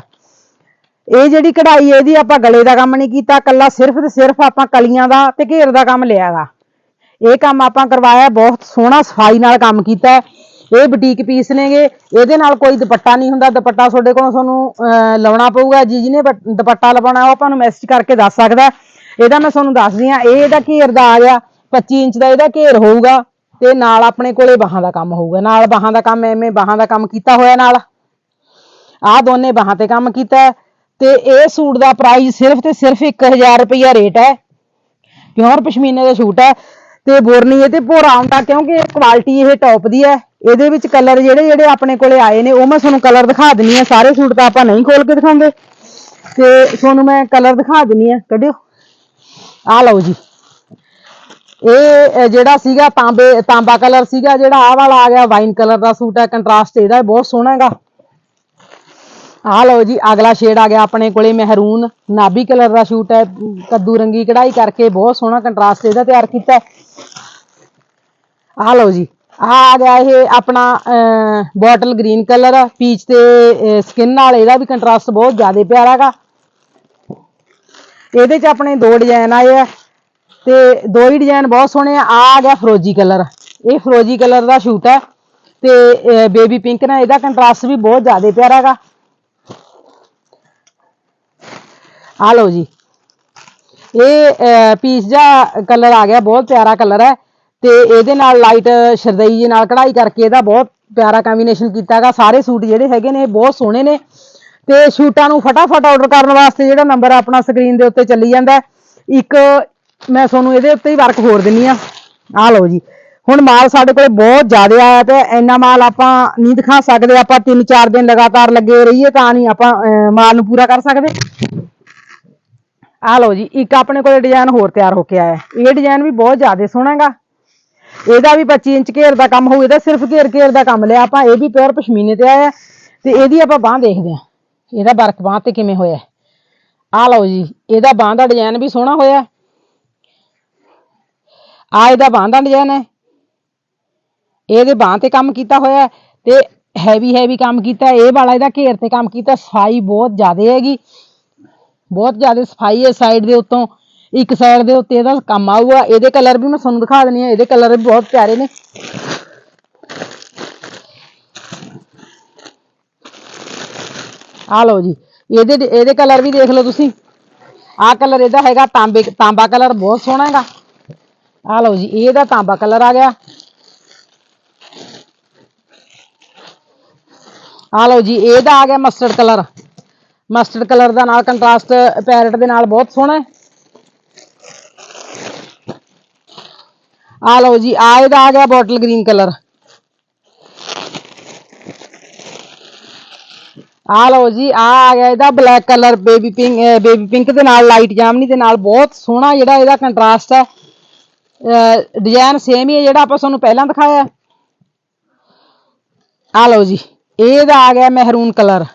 ਇਹ ਜਿਹੜੀ ਕਢਾਈ ਇਹਦੀ ਆਪਾਂ ਗਲੇ ਦਾ ਕੰਮ ਨਹੀਂ ਕੀਤਾ, ਕੱਲਾ ਸਿਰਫ ਤੇ ਸਿਰਫ ਆਪਾਂ ਕਲੀਆਂ ਦਾ ਤੇ ਘੇਰ ਦਾ ਕੰਮ ਲਿਆਗਾ ਇਹ ਕੰਮ ਆਪਾਂ ਕਰਵਾਇਆ, ਬਹੁਤ ਸੋਹਣਾ ਸਫ਼ਾਈ ਨਾਲ ਕੰਮ ਕੀਤਾ ਇਹ ਬੁਟੀਕ ਪੀਸ ਨੇਗੇ, ਇਹਦੇ ਨਾਲ ਕੋਈ ਦੁਪੱਟਾ ਨਹੀਂ ਹੁੰਦਾ, ਦੁਪੱਟਾ ਤੁਹਾਡੇ ਕੋਲੋਂ ਤੁਹਾਨੂੰ ਲਾਉਣਾ ਪਊਗਾ। ਜੀ ਜਿਹਨੇ ਦੁਪੱਟਾ ਲਵਾਉਣਾ, ਉਹ ਆਪਾਂ ਨੂੰ ਮੈਸੇਜ ਕਰਕੇ ਦੱਸ ਸਕਦਾ। ਇਹਦਾ ਮੈਂ ਤੁਹਾਨੂੰ ਦੱਸਦੀ ਆ ਇਹ ਇਹਦਾ ਘੇਰ ਦਾ ਆ? ਗਿਆ 25 ਇੰਚ ਦਾ ਇਹਦਾ ਘੇਰ ਹੋਊਗਾ ਤੇ ਨਾਲ ਆਪਣੇ ਕੋਲੇ ਬਾਹਾਂ ਦਾ ਕੰਮ ਹੋਊਗਾ। ਨਾਲ ਬਾਹਾਂ ਦਾ ਕੰਮ, ਐਵੇਂ ਬਾਹਾਂ ਦਾ ਕੰਮ ਕੀਤਾ ਹੋਇਆ ਨਾਲ। ਆਹ ਦੋਨੇ ਬਾਹਾਂ ਤੇ ਕੰਮ ਕੀਤਾ ਹੈ ਤੇ ਇਹ ਸੂਟ ਦਾ ਪ੍ਰਾਈਸ ਸਿਰਫ ਤੇ ਸਿਰਫ 1000 ਰੁਪਇਆ ਰੇਟ ਹੈ। ਪਿਓਰ ਪਸ਼ਮੀਨੇ ਦਾ ਸੂਟ ਹੈ ਤੇ ਬੋਰਨੀ ਇਹ ਤੇ ਭੋਰਾ ਆਉਂਦਾ ਕਿਉਂਕਿ ਕੁਆਲਿਟੀ ਇਹ ਟੌਪ ਦੀ ਹੈ। ਇਹਦੇ ਵਿੱਚ ਕਲਰ ਜਿਹੜੇ ਜਿਹੜੇ ਆਪਣੇ ਕੋਲੇ ਆਏ ਨੇ, ਉਹ ਮੈਂ ਤੁਹਾਨੂੰ ਕਲਰ ਦਿਖਾ ਦਿੰਨੀ ਆ। ਸਾਰੇ ਸੂਟ ਤਾਂ ਆਪਾਂ ਨਹੀਂ ਖੋਲ ਕੇ ਦਿਖਾਉਂਦੇ। ਤੇ ਤੁਹਾਨੂੰ ਮੈਂ ਕਲਰ ਦਿਖਾ ਦਿੰਨੀ ਆ। ਕੱਢਿਓ। ਆ ਲਓ ਜੀ। ਇਹ ਜਿਹੜਾ ਸੀਗਾ ਤਾਂਬੇ, ਤਾਂਬਾ ਕਲਰ ਸੀਗਾ, ਜਿਹੜਾ ਆਹ ਵਾਲਾ ਆ ਗਿਆ ਵਾਈਨ ਕਲਰ ਦਾ ਸੂਟ ਹੈ। ਕੰਟਰਾਸਟ ਇਹਦਾ ਬਹੁਤ ਸੋਹਣਾ ਹੈਗਾ। ਆ ਲਓ ਜੀ, ਅਗਲਾ ਸ਼ੇਡ ਆ ਗਿਆ ਆਪਣੇ ਕੋਲੇ, ਮਹਿਰੂਨ। ਨਾਭੀ ਕਲਰ ਦਾ ਸੂਟ ਹੈ। ਕੱਦੂ ਰੰਗੀ ਕਢਾਈ ਕਰਕੇ ਬਹੁਤ ਸੋਹਣਾ ਕੰਟਰਾਸਟ ਇਹਦਾ ਤਿਆਰ ਕੀਤਾ ਆ ਲਓ ਜੀ। ਆ ਗਿਆ ਇਹ ਆਪਣਾ ਬੋਟਲ ਗ੍ਰੀਨ ਕਲਰ ਪੀਚ ਤੇ ਸਕਿਨ ਨਾਲ ਇਹਦਾ ਵੀ ਕੰਟਰਾਸਟ ਬਹੁਤ ਜ਼ਿਆਦਾ ਪਿਆਰਾ ਹੈਗਾ ਇਹਦੇ ਚ ਆਪਣੇ ਦੋ ਡਿਜ਼ਾਈਨ ਆਏ ਆ ਤੇ ਦੋ ਹੀ ਡਿਜ਼ਾਈਨ ਬਹੁਤ ਸੋਹਣੇ ਆ। ਆਹ ਆ ਗਿਆ ਫਰੋਜੀ ਕਲਰ ਇਹ ਫਰੋਜੀ ਕਲਰ ਦਾ ਸੂਟ ਹੈ ਤੇ ਬੇਬੀ ਪਿੰਕ ਨਾਲ ਇਹਦਾ ਕੰਟਰਾਸਟ ਵੀ ਬਹੁਤ ਜ਼ਿਆਦਾ ਪਿਆਰਾ ਹੈਗਾ ਆ ਲਓ ਜੀ। ਇਹ ਪੀਚ ਦਾ ਕਲਰ ਆ ਗਿਆ, ਬਹੁਤ ਪਿਆਰਾ ਕਲਰ ਹੈ ਤੇ ਇਹਦੇ ਨਾਲ ਲਾਈਟ ਸ਼ਰਦਈ ਜੀ ਨਾਲ ਕਢਾਈ ਕਰਕੇ ਇਹਦਾ ਬਹੁਤ ਪਿਆਰਾ ਕੰਬੀਨੇਸ਼ਨ ਕੀਤਾ ਹੈਗਾ ਸਾਰੇ ਸੂਟ ਜਿਹੜੇ ਹੈਗੇ ਨੇ ਬਹੁਤ ਸੋਹਣੇ ਨੇ। ਤੇ ਸੂਟਾਂ ਨੂੰ ਫਟਾਫਟ ਆਰਡਰ ਕਰਨ ਵਾਸਤੇ ਜਿਹੜਾ ਨੰਬਰ ਆਪਣਾ ਸਕਰੀਨ ਦੇ ਉੱਤੇ ਚੱਲੀ ਜਾਂਦਾ ਇੱਕ ਮੈਂ ਤੁਹਾਨੂੰ ਇਹਦੇ ਉੱਤੇ ਹੀ ਵਰਕ ਹੋਰ ਦਿੰਨੀ ਆ। ਆ ਲਓ ਜੀ। ਹੁਣ ਮਾਲ ਸਾਡੇ ਕੋਲੇ ਬਹੁਤ ਜ਼ਿਆਦਾ ਆਇਆ ਤੇ ਇੰਨਾ ਮਾਲ ਆਪਾਂ ਨਹੀਂ ਦਿਖਾ ਸਕਦੇ। ਆਪਾਂ 3-4 ਦਿਨ ਲਗਾਤਾਰ ਲੱਗੇ ਰਹੀਏ ਤਾਂ ਨਹੀਂ ਆਪਾਂ ਮਾਲ ਨੂੰ ਪੂਰਾ ਕਰ ਸਕਦੇ। ਆ ਲਓ ਜੀ। ਇੱਕ ਆਪਣੇ ਕੋਲੇ ਡਿਜ਼ਾਈਨ ਹੋਰ ਤਿਆਰ ਹੋ ਕੇ ਆਇਆ ਇਹ ਡਿਜ਼ਾਈਨ ਵੀ ਬਹੁਤ ਜ਼ਿਆਦਾ ਸੋਹਣਾ ਹੈਗਾ। ਇਹਦਾ ਵੀ 25 ਇੰਚ ਘੇਰ ਦਾ ਕੰਮ ਹੋਊ, ਇਹਦਾ ਸਿਰਫ ਘੇਰ ਘੇਰ ਦਾ ਕੰਮ ਲਿਆ ਆਪਾਂ, ਇਹ ਵੀ ਪਿਓਰ ਪਸ਼ਮੀਨੇ ਤੇ ਆਇਆ। ਤੇ ਇਹਦੀ ਆਪਾਂ ਬਾਹ ਦੇਖਦੇ ਹਾਂ। ਇਹਦਾ ਵਰਕ ਬਾਹ ਤੇ ਕਿਵੇਂ ਹੋਇਆ ਆ ਲਓ ਜੀ, ਇਹਦਾ ਬਾਹ ਦਾ ਡਿਜ਼ਾਈਨ ਵੀ ਸੋਹਣਾ ਹੋਇਆ। ਆ ਇਹਦਾ ਬਾਹ ਦਾ ਡਿਜ਼ਾਈਨ ਹੈ। ਇਹਦੇ ਬਾਹ ਤੇ ਕੰਮ ਕੀਤਾ ਹੋਇਆ ਤੇ ਹੈਵੀ ਹੈਵੀ ਕੰਮ ਕੀਤਾ ਇਹ ਵਾਲਾ ਇਹਦਾ ਘੇਰ ਤੇ ਕੰਮ ਕੀਤਾ, ਸਫ਼ਾਈ ਬਹੁਤ ਜ਼ਿਆਦਾ ਹੈਗੀ। ਬਹੁਤ ਜ਼ਿਆਦਾ ਸਫ਼ਾਈ ਹੈ ਸਾਈਡ ਦੇ ਉੱਤੋਂ। ਇੱਕ ਸਾਈਡ ਦੇ ਉੱਤੇ ਇਹਦਾ ਕੰਮ ਆਊਗਾ, ਇਹਦੇ ਕਲਰ ਵੀ ਮੈਂ ਤੁਹਾਨੂੰ ਦਿਖਾ ਦਿੰਨੀ ਆ ਇਹਦੇ ਕਲਰ ਵੀ ਬਹੁਤ ਪਿਆਰੇ ਨੇ। ਆ ਲਓ ਜੀ, ਇਹਦੇ ਇਹਦੇ ਕਲਰ ਵੀ ਦੇਖ ਲਓ ਤੁਸੀਂ। ਆਹ ਕਲਰ ਇਹਦਾ ਹੈਗਾ ਤਾਂਬੇ, ਤਾਂਬਾ ਕਲਰ ਬਹੁਤ ਸੋਹਣਾ ਹੈਗਾ। ਆ ਲਓ ਜੀ, ਇਹਦਾ ਤਾਂਬਾ ਕਲਰ ਆ ਗਿਆ। ਆ ਲਓ ਜੀ, ਇਹਦਾ ਆ ਗਿਆ ਮਸਟਰਡ ਕਲਰ ਮਸਟਰਡ ਕਲਰ ਦਾ ਨਾਲ ਕੰਟਰਾਸਟ ਪੈਰਟ ਦੇ ਨਾਲ ਬਹੁਤ ਸੋਹਣਾ ਹੈ। ਆ ਲਓ ਜੀ, ਆ ਇਹਦਾ ਆ ਗਿਆ ਬੋਟਲ ਗ੍ਰੀਨ ਕਲਰ ਆ ਲਓ ਜੀ, ਆ ਆ ਗਿਆ ਇਹਦਾ black colour baby pink baby pink ਦੇ ਨਾਲ ਲਾਈਟ ਜਾਮਨੀ ਦੇ ਨਾਲ, ਬਹੁਤ ਸੋਹਣਾ ਜਿਹੜਾ ਇਹਦਾ ਕੰਟਰਾਸਟ ਹੈ। ਡਿਜ਼ਾਈਨ ਸੇਮ ਹੀ ਹੈ ਜਿਹੜਾ ਆਪਾਂ ਤੁਹਾਨੂੰ ਪਹਿਲਾਂ ਦਿਖਾਇਆ। ਆ ਲਓ ਜੀ, ਇਹਦਾ ਆ ਗਿਆ ਮਹਿਰੂਨ ਕਲਰ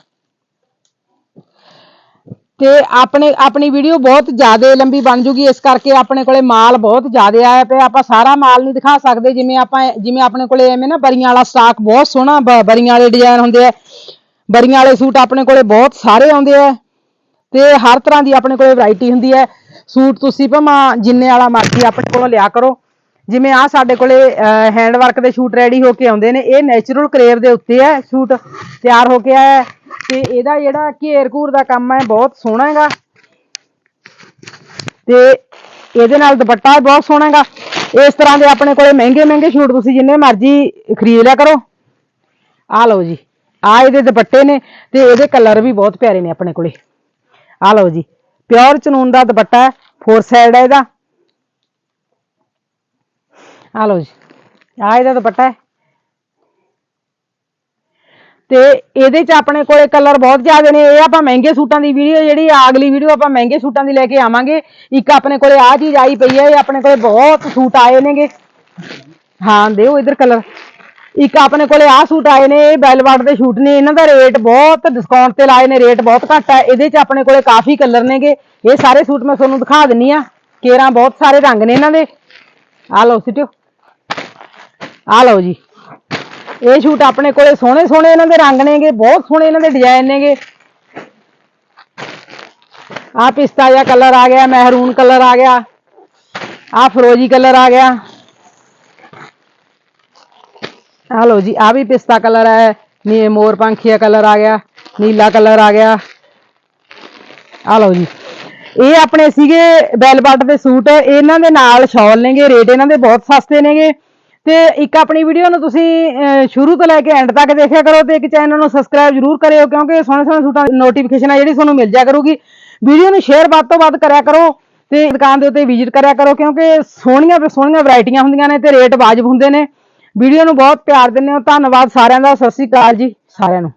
ਤੇ ਆਪਣੇ, ਆਪਣੀ ਵੀਡੀਓ ਬਹੁਤ ਜ਼ਿਆਦਾ ਲੰਬੀ ਬਣ ਜੂਗੀ, ਇਸ ਕਰਕੇ ਆਪਣੇ ਕੋਲੇ ਮਾਲ ਬਹੁਤ ਜ਼ਿਆਦਾ ਆਇਆ ਪਿਆ। ਆਪਾਂ ਸਾਰਾ ਮਾਲ ਨਹੀਂ ਦਿਖਾ ਸਕਦੇ, ਜਿਵੇਂ ਆਪਾਂ, ਜਿਵੇਂ ਆਪਣੇ ਕੋਲੇ ਐਵੇਂ ਨਾ ਬਰੀਆਂ ਵਾਲਾ ਸਟਾਕ ਬਹੁਤ ਸੋਹਣਾ ਬ- ਬਰੀਆਂ ਵਾਲੇ ਡਿਜ਼ਾਈਨ ਹੁੰਦੇ ਆ। ਬਰੀਆਂ ਵਾਲੇ ਸੂਟ ਆਪਣੇ ਕੋਲੇ ਬਹੁਤ ਸਾਰੇ ਆਉਂਦੇ ਆ। ਤੇ ਹਰ ਤਰ੍ਹਾਂ ਦੀ ਆਪਣੇ ਕੋਲੇ ਵੈਰਾਈਟੀ ਹੁੰਦੀ ਹੈ ਸੂਟ ਤੁਸੀਂ ਭਾਵੇਂ ਜਿੰਨੇ ਵਾਲਾ ਮਰਜ਼ੀ ਆਪਣੇ ਕੋਲੋਂ ਲਿਆ ਕਰੋ। ਜਿਵੇਂ ਆ ਸਾਡੇ ਕੋਲੇ ਹੈਂਡ ਵਰਕ ਦੇ ਸੂਟ ਰੈਡੀ ਹੋ ਕੇ ਆਉਂਦੇ ਨੇ, ਇਹ ਨੇਚਰਲ ਕਰੇਵ ਦੇ ਉੱਤੇ ਹੈ ਸੂਟ ਤਿਆਰ ਹੋ ਕੇ ਆਇਆ ਤੇ ਇਹਦਾ ਜਿਹੜਾ ਘੇਰ ਘੂਰ ਦਾ ਕੰਮ ਹੈ, ਬਹੁਤ ਸੋਹਣਾ ਹੈਗਾ। ਤੇ ਇਹਦੇ ਨਾਲ ਦੁਪੱਟਾ ਵੀ ਬਹੁਤ ਸੋਹਣਾ ਹੈਗਾ। ਇਸ ਤਰ੍ਹਾਂ ਦੇ ਆਪਣੇ ਕੋਲੇ ਮਹਿੰਗੇ ਮਹਿੰਗੇ ਸੂਟ ਤੁਸੀਂ ਜਿੰਨੇ ਮਰਜ਼ੀ ਖਰੀਦ ਲਿਆ ਕਰੋ। ਆ ਲਓ ਜੀ ਆ ਇਹਦੇ ਦੁਪੱਟੇ ਨੇ ਤੇ ਇਹਦੇ ਕਲਰ ਵੀ ਬਹੁਤ ਪਿਆਰੇ ਨੇ ਆਪਣੇ ਕੋਲੇ। ਆ ਲਓ ਜੀ ਪਿਓਰ ਚਨੂਨ ਦਾ ਦੁਪੱਟਾ ਹੈ ਫੋਰ ਸਾਈਡ ਹੈ ਇਹਦਾ। ਆ ਲਓ ਜੀ। ਆ ਇਹਦਾ ਦੁਪੱਟਾ ਹੈ। ਤੇ ਇਹਦੇ ਚ ਆਪਣੇ ਕੋਲੇ ਕਲਰ ਬਹੁਤ ਜ਼ਿਆਦਾ ਨੇ। ਇਹ ਆਪਾਂ ਮਹਿੰਗੇ ਸੂਟਾਂ ਦੀ ਵੀਡੀਓ ਜਿਹੜੀ ਅਗਲੀ ਵੀਡੀਓ ਆਪਾਂ ਮਹਿੰਗੇ ਸੂਟਾਂ ਦੀ ਲੈ ਕੇ ਆਵਾਂਗੇ। ਇੱਕ ਆਪਣੇ ਕੋਲੇ ਆ ਚੀਜ਼ ਆਈ ਪਈ ਹੈ, ਇਹ ਆਪਣੇ ਕੋਲੇ ਬਹੁਤ ਸੂਟ ਆਏ ਨੇਗੇ। ਹਾਂ, ਦਿਓ ਇਧਰ ਕਲਰ ਇੱਕ ਆਪਣੇ ਕੋਲੇ ਆਹ ਸੂਟ ਆਏ ਨੇ, ਇਹ ਬੈਲਵਾਟ ਦੇ ਸੂਟ ਨੇ। ਇਹਨਾਂ ਦਾ ਰੇਟ ਬਹੁਤ ਡਿਸਕਾਊਂਟ ਤੇ ਲਾਏ ਨੇ ਰੇਟ ਬਹੁਤ ਘੱਟ ਹੈ। ਇਹਦੇ ਚ ਆਪਣੇ ਕੋਲੇ ਕਾਫੀ ਕਲਰ ਨੇਗੇ। ਇਹ ਸਾਰੇ ਸੂਟ ਮੈਂ ਤੁਹਾਨੂੰ ਦਿਖਾ ਦਿੰਨੀ ਆ। ਕੇਰਾਂ ਬਹੁਤ ਸਾਰੇ ਰੰਗ ਨੇ ਇਹਨਾਂ ਦੇ। ਆ ਲਓ ਸਿੱਟਿਓ। ਆ ਲਓ ਜੀ। ਇਹ ਸੂਟ ਆਪਣੇ ਕੋਲੇ ਸੋਹਣੇ ਸੋਹਣੇ ਇਹਨਾਂ ਦੇ ਰੰਗ ਨੇਗੇ, ਬਹੁਤ ਸੋਹਣੇ ਇਹਨਾਂ ਦੇ ਡਿਜ਼ਾਈਨ ਨੇਗੇ। ਆ ਪਿਸਤਾ ਜਿਹਾ ਕਲਰ ਆ ਗਿਆ ਮਹਿਰੂਨ ਕਲਰ ਆ ਗਿਆ ਆ ਫਰੋਜੀ ਕਲਰ ਆ ਗਿਆ। ਆ ਲਓ ਜੀ ਆ ਵੀ ਪਿਸਤਾ ਕਲਰ ਹੈ, ਨੀ ਮੋਰ ਪੰਖੀਆ ਕਲਰ ਆ ਗਿਆ, ਨੀਲਾ ਕਲਰ ਆ ਗਿਆ। ਆ ਲਓ ਜੀ। ਇਹ ਆਪਣੇ ਸੀਗੇ ਬੈਲਬਟ ਦੇ ਸੂਟ, ਇਹਨਾਂ ਦੇ ਨਾਲ ਸ਼ਾਲ ਨੇਗੇ, ਰੇਟ ਇਹਨਾਂ ਦੇ ਬਹੁਤ ਸਸਤੇ ਨੇਗੇ। ਤੇ ਇੱਕ ਆਪਣੀ ਵੀਡੀਓ ਨੂੰ ਤੁਸੀਂ ਸ਼ੁਰੂ ਤੋਂ ਲੈ ਕੇ ਐਂਡ ਤੱਕ ਦੇਖਿਆ ਕਰੋ ਤੇ ਇੱਕ ਚੈਨਲ ਨੂੰ ਸਬਸਕ੍ਰਾਈਬ ਜ਼ਰੂਰ ਕਰਿਓ, ਕਿਉਂਕਿ ਸੋਹਣੇ ਸੋਹਣੇ ਸੂਟਾਂ ਦੀ ਨੋਟੀਫਿਕੇਸ਼ਨ ਆ ਜਿਹੜੀ ਤੁਹਾਨੂੰ ਮਿਲ ਜਾ ਕਰੂਗੀ। ਵੀਡੀਓ ਨੂੰ ਸ਼ੇਅਰ ਵੱਧ ਤੋਂ ਵੱਧ ਕਰਿਆ ਕਰੋ ਤੇ ਦੁਕਾਨ ਦੇ ਉੱਤੇ ਵਿਜ਼ਿਟ ਕਰਿਆ ਕਰੋ, ਕਿਉਂਕਿ ਸੋਹਣੀਆਂ ਤੋਂ ਸੋਹਣੀਆਂ ਵੈਰਾਈਟੀਆਂ ਹੁੰਦੀਆਂ ਨੇ ਤੇ ਰੇਟ ਵਾਜਬ ਹੁੰਦੇ ਨੇ। ਵੀਡੀਓ ਨੂੰ ਬਹੁਤ ਪਿਆਰ ਦਿੰਦੇ ਹੋ, ਧੰਨਵਾਦ ਸਾਰਿਆਂ ਦਾ, ਸਤਿ ਸ੍ਰੀ ਅਕਾਲ ਜੀ ਸਾਰਿਆਂ ਨੂੰ।